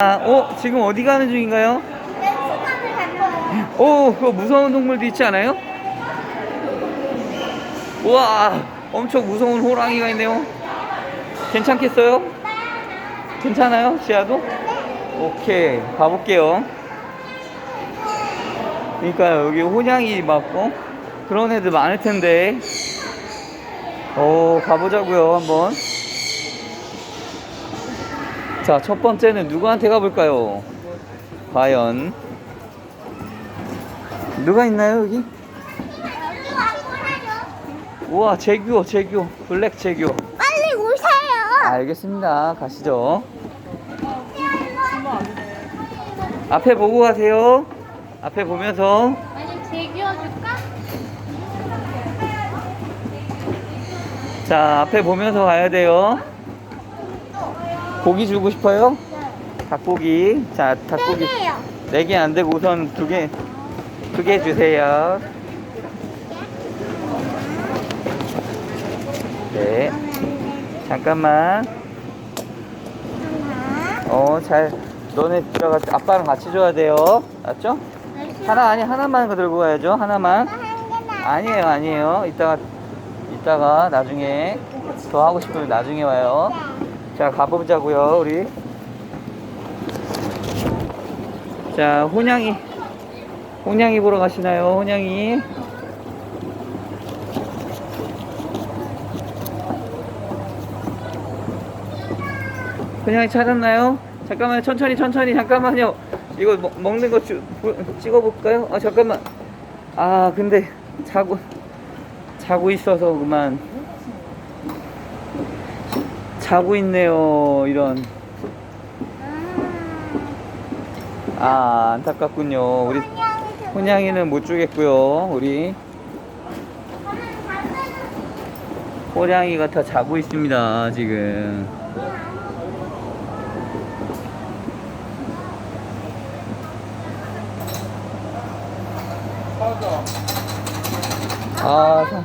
아, 어, 지금 어디 가는 중인가요? 오, 그거 무서운 동물도 있지 않아요? 우와, 엄청 무서운 호랑이가 있네요. 괜찮겠어요? 괜찮아요, 지아도? 오케이, 가볼게요. 그러니까 여기 호냥이 맞고 그런 애들 많을 텐데. 오, 가보자고요, 한번. 자, 첫 번째는 누구한테 가볼까요? 과연 누가 있나요 여기? 우와 재규 재규 블랙 재규 빨리 오세요. 알겠습니다 가시죠 앞에 보고 가세요 앞에 보면서 아니 제기워줄까? 자 앞에 보면서 가야 돼요 고기 주고 싶어요? 닭고기. 자 닭고기. 세게요. 네 개 안 되고 우선 두 개 두 개 주세요. 네. 잠깐만. 어잘 너네 들어가 아빠랑 같이 줘야 돼요. 알았죠? 하나 아니 하나만 들고 가야죠. 하나만. 아니에요 아니에요. 이따가 이따가 나중에 더 하고 싶으면 나중에 와요 자 가보자고요 우리. 자 혼양이. 혼양이 보러 가시나요 혼양이? 혼양이 찾았나요? 잠깐만요 천천히 천천히 잠깐만요. 이거 먹, 먹는 거 주, 보- 찍어볼까요? 아 잠깐만. 아 근데 자고 자고 있어서 그만 자고 있네요 이런. 아 안타깝군요. 우리 혼양이는 못 주겠고요 우리. 호랑이가 다 자고 있습니다 지금. 아 사,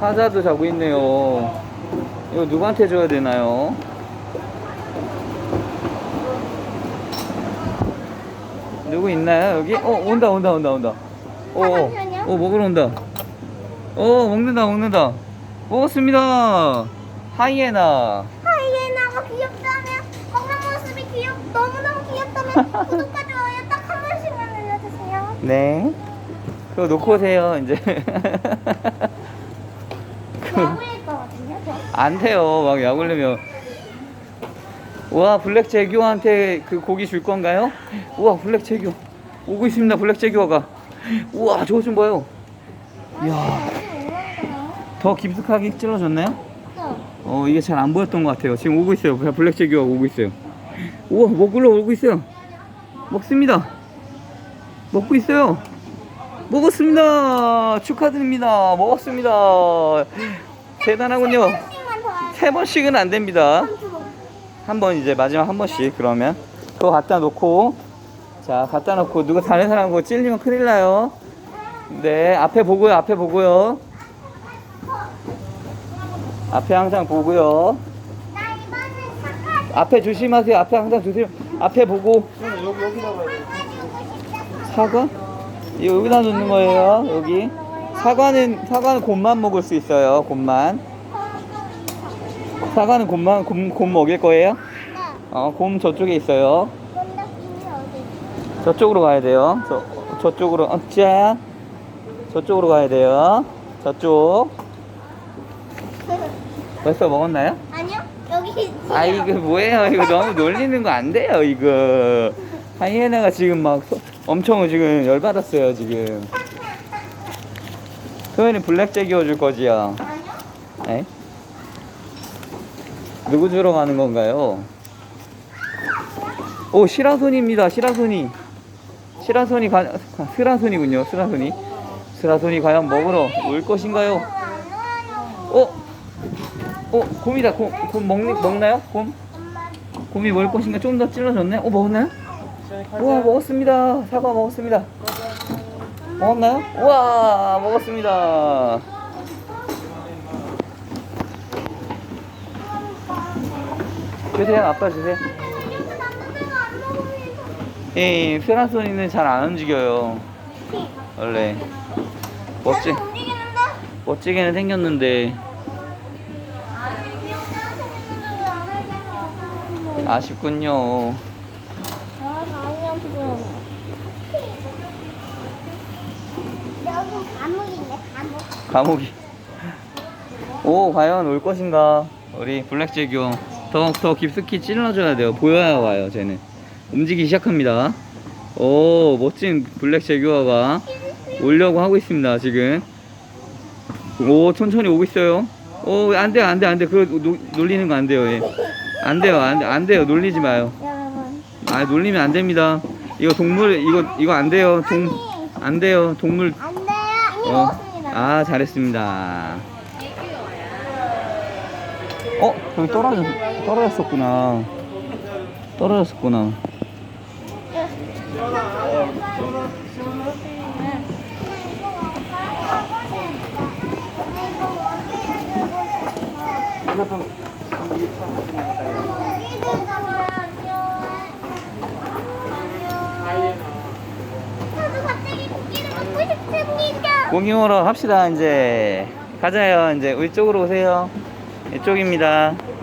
사자도 자고 있네요 이거 누구한테 줘야 되나요? 누구 있나요 여기? 어 온다 온다 온다 온다 어, 어. 어 먹으러 온다 어 먹는다 먹는다 먹었습니다 하이에나 하이에나가 귀엽다면 건강 모습이 귀엽 너무너무 귀엽다면 구독과 좋아요 딱 한 번씩만 눌러주세요. 네 그거 놓고 오세요 이제. 안 돼요. 막 약 올리면. 와 블랙 재규한테 그 고기 줄 건가요? 우와 블랙 재규. 오고 있습니다 블랙 재규가. 우와 저거 좀 봐요. 이야. 더 깊숙하게 찔러졌나요? 어 이게 잘 안 보였던 것 같아요. 지금 오고 있어요. 블랙 재규가 오고 있어요. 우와 먹으러 오고 있어요. 먹습니다. 먹고 있어요. 먹었습니다. 축하드립니다. 먹었습니다. 대단하군요 세 번씩은 안 됩니다. 한 번 이제 마지막 한 번씩 그러면 그거 갖다 놓고 자 갖다 놓고 누가 다른 사람 그거 찔리면 큰일 나요. 네 앞에 보고요 앞에 보고요. 앞에 항상 보고요. 앞에 조심하세요 앞에 항상 조심 앞에 보고. 싶다. 사과 여기다 놓는 거예요 여기. 사과는 사과는 곰만 먹을 수 있어요 곰만 사과는 곰만 곰, 곰 먹일 거예요 네. 어곰 저쪽에 있어요? 저쪽으로 가야 돼요. 저, 저쪽으로, 어, 짠. 저쪽으로 가야 돼요. 저쪽. 벌써 먹었나요? 아니요 여기 아, 이거 뭐예요? 이거 너무 놀리는 거 안 돼요, 이거. 하이에나가 지금 막 소- 엄청 지금 열 받았어요, 지금. 소연이 블랙잭 이어줄 거지요? 아니요 네? 누구 주러 가는 건가요? 오, 시라손입니다, 시라손이. 시라손이 가, 스라손이군요, 스라손이. 스라손이 과연 먹으러 올 것인가요? 어? 어, 곰이다, 곰, 곰 먹, 먹나요? 곰? 곰이 먹을 것인가? 좀더 찔러줬네? 어, 먹었나요? 우와, 먹었습니다. 사과 먹었습니다. 먹었나요? 우와, 먹었습니다. 주세요, 아빠 주세요. 이 페라소니는 잘 안 움직여요. 원래 멋지? 멋지게는 생겼는데. 아쉽군요. 아, 강연수. 여기 감옥인데, 감옥. 감옥이. 오 과연 올 것인가? 우리 블랙 제규 더 더 깊숙이 찔러줘야 돼요. 보여야 와요. 쟤는 움직이기 시작합니다. 오 멋진 블랙 제규어가 오려고 하고 있습니다. 지금. 오 천천히 오고 있어요. 오 안돼 안돼 안돼 그거 노- 놀리는 거 안 돼요. 얘. 안 돼요 안, 안 돼요 놀리지 마요. 아 놀리면 안 됩니다. 이거 동물 이거 이거 안 돼요. 동 안 돼요. 동물 안 돼요. 어. 아 잘했습니다. 어 여기 떨어졌 떨어졌었구나. 떨어졌었구나. 먹으러 갑시다 이제. 가자요 이제 이쪽으로 오세요. 이쪽입니다.